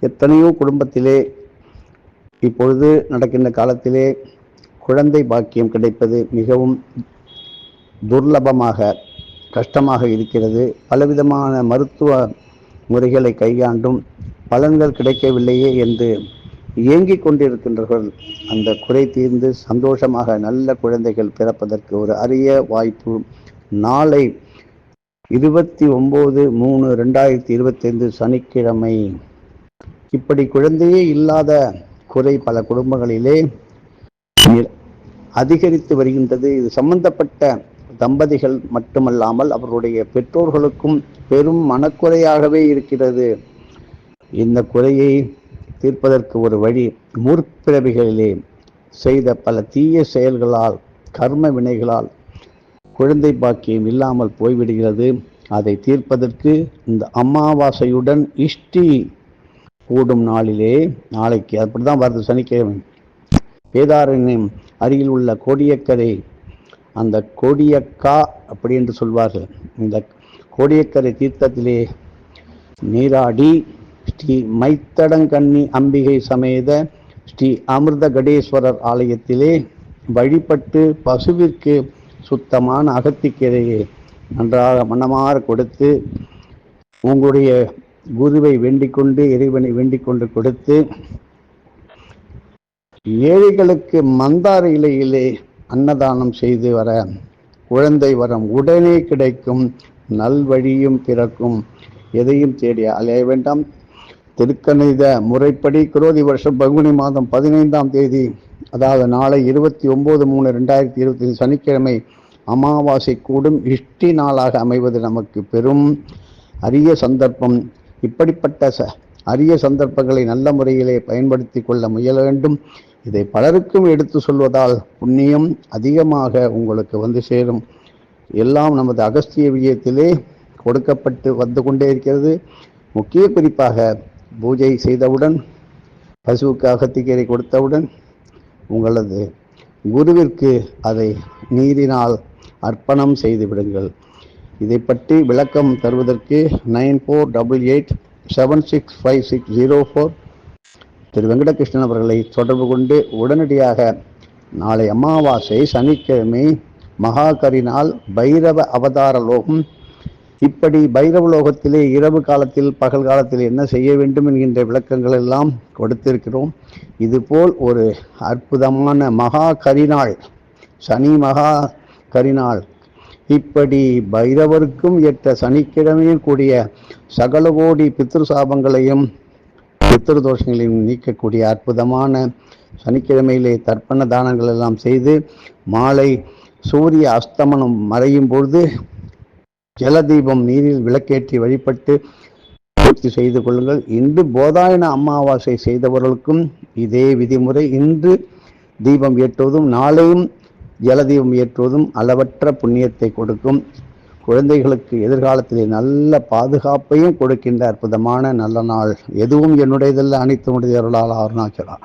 எத்தனையோ குடும்பத்திலே இப்பொழுது நடக்கின்ற காலத்திலே குழந்தை பாக்கியம் கிடைப்பது மிகவும் துர்லபமாக கஷ்டமாக இருக்கிறது. பலவிதமான மருத்துவ முறைகளை கையாண்டும் பலன்கள் கிடைக்கவில்லையே என்று இயங்கிக் கொண்டிருக்கின்றவர்கள். அந்த குறை தீர்ந்து சந்தோஷமாக நல்ல குழந்தைகள் பிறப்பதற்கு ஒரு அரிய வாய்ப்பு. நாளை இருபத்தி ஒம்பது மூணு ரெண்டாயிரத்தி இருபத்தைந்து சனிக்கிழமை இப்படி குழந்தையே இல்லாத குறை பல குடும்பங்களிலே அதிகரித்து வருகின்றது. இது சம்பந்தப்பட்ட தம்பதிகள் மட்டுமல்லாமல் அவருடைய பெற்றோர்களுக்கும் பெரும் மனக்குறையாகவே இருக்கிறது. இந்த குறையை தீர்ப்பதற்கு ஒரு வழி முற்பிறவிகளிலே செய்த பல தீய செயல்களால் கர்ம வினைகளால் குழந்தை பாக்கியம் இல்லாமல் போய்விடுகிறது. அதை தீர்ப்பதற்கு இந்த அமாவாசையுடன் இஷ்டி கூடும் நாளிலே நாளைக்கு. அப்படிதான் வருது சனிக்கிழமை. வேதாரண்யம் அருகில் உள்ள கோடியக்கரை அந்த கோடியக்கா அப்படி என்று சொல்வார்கள். இந்த கோடியக்கரை தீர்த்தத்திலே நீராடி ஸ்ரீ மைத்தடங்கண்ணி அம்பிகை சமேத ஸ்ரீ அமிர்த கடேஸ்வரர் ஆலயத்திலே வழிபட்டு பசுவிற்கு சுத்தமான அகத்திக்கீரையை நன்றாக மனமாற கொடுத்து உங்களுடைய குருவை வேண்டிக் கொண்டு இறைவனை வேண்டிக் கொண்டு கொடுத்து ஏழைகளுக்கு மந்தார இலையிலே அன்னதானம் செய்து வர குழந்தை வரம் உடனே கிடைக்கும். நல்வழியும் பிறக்கும். எதையும் தேடி அலைய வேண்டாம். திருக்கணித முறைப்படி குரோதி வருஷம் பங்குனி மாதம் பதினைந்தாம் தேதி அதாவது நாளை இருபத்தி ஒன்பது மூணு ரெண்டாயிரத்தி இருபத்தி சனிக்கிழமை அமாவாசை கூடும். இஷ்டி நாளாக அமைவது நமக்கு பெரும் அரிய சந்தர்ப்பம். இப்படிப்பட்ட ச அரிய சந்தர்ப்பங்களை நல்ல முறையிலே பயன்படுத்தி கொள்ள முயல வேண்டும். இதை பலருக்கும் எடுத்து சொல்வதால் புண்ணியம் அதிகமாக உங்களுக்கு வந்து சேரும். எல்லாம் நமது அகஸ்திய விஜயத்திலே கொடுக்கப்பட்டு வந்து கொண்டே இருக்கிறது. முக்கிய குறிப்பாக பூஜை செய்தவுடன் பசுவுக்கு அகத்திக்கீரை கொடுத்தவுடன் உங்களது குருவிற்கு அதை நீரினால் அர்ப்பணம் செய்து விடுங்கள். இதை பற்றி விளக்கம் தருவதற்கு nine four double eight seven six five six zero four Thiru Venkatakrishnan அவர்களை தொடர்பு கொண்டு உடனடியாக நாளை அமாவாசை சனிக்கிழமை மகாகரினால் பைரவ அவதார லோகம். இப்படி பைரவ லோகத்திலே இரவு காலத்தில் பகல் காலத்தில் என்ன செய்ய வேண்டும் என்கின்ற விளக்கங்கள் எல்லாம் கொடுத்திருக்கிறோம். இதுபோல் ஒரு அற்புதமான மகா கரிநாள் சனி மகா கரிநாள் இப்படி பைரவருக்கும் எட்ட சனிக்கிழமையும் கூடிய சகல கோடி பித்ருசாபங்களையும் சாபங்களையும் தோஷங்களையும் நீக்கக்கூடிய அற்புதமான சனிக்கிழமையிலே தர்ப்பண தானங்கள் எல்லாம் செய்து மாலை சூரிய அஸ்தமனம் மறையும் பொழுது ஜலதீபம் நீரில் விளக்கேற்றி வழிபட்டு பூர்த்தி செய்து கொள்ளுங்கள். இன்று போதாயன அமாவாசை செய்தவர்களுக்கும் இதே விதிமுறை. இன்று தீபம் ஏற்றுவதும் நாளையும் ஜலதீபம் ஏற்றுவதும் அளவற்ற புண்ணியத்தை கொடுக்கும். குழந்தைகளுக்கு எதிர்காலத்திலே நல்ல பாதுகாப்பையும் கொடுக்கின்ற அற்புதமான நல்ல நாள். எதுவும் என்னுடையதல்ல அனைத்து முடியவர்களால் அருணாச்சலா